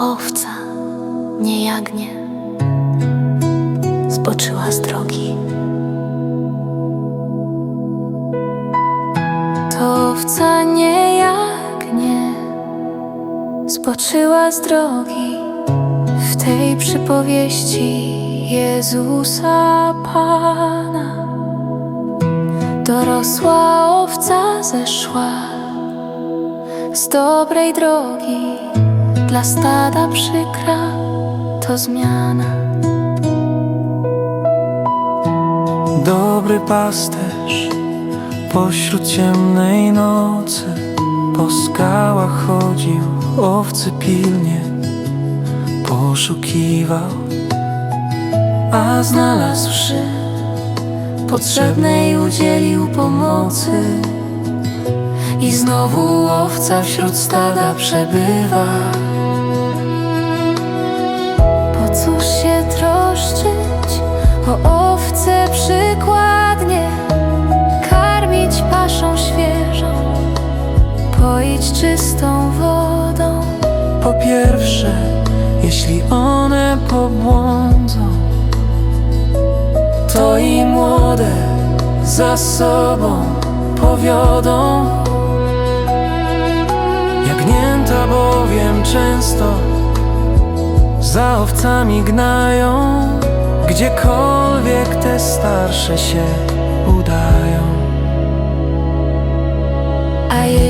owca, nie jagnię, zboczyła z drogi. To owca nie jagnię, zboczyła z drogi. W tej przypowieści Jezusa Pana dorosła owca zeszła z dobrej drogi. Dla stada przykra to zmiana. Dobry pasterz pośród ciemnej nocy po skałach chodził, owcy pilnie poszukiwał, a znalazłszy Potrzebnej udzielił pomocy i znowu owca wśród stada przebywa. Poić czystą wodą Po pierwsze, jeśli one pobłądzą, to i młode za sobą powiodą. Jagnięta bowiem często za owcami gnają, gdziekolwiek te starsze się udają.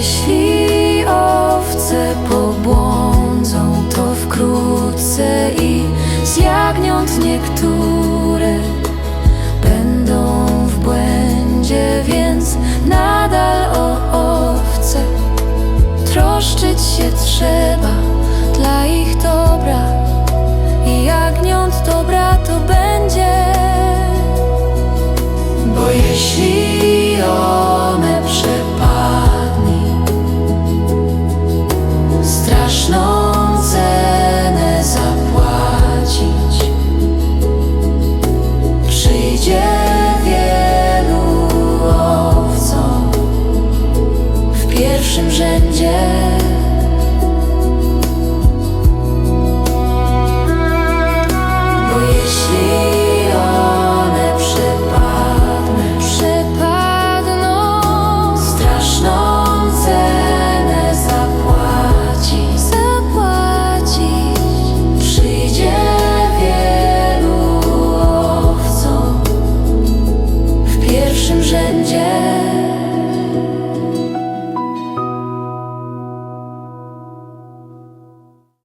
Jeśli owce pobłądzą To wkrótce i z jagniąt niektóre Będą w błędzie, więc nadal o owce Troszczyć się trzeba. Dla ich dobra pierwszym rzędzie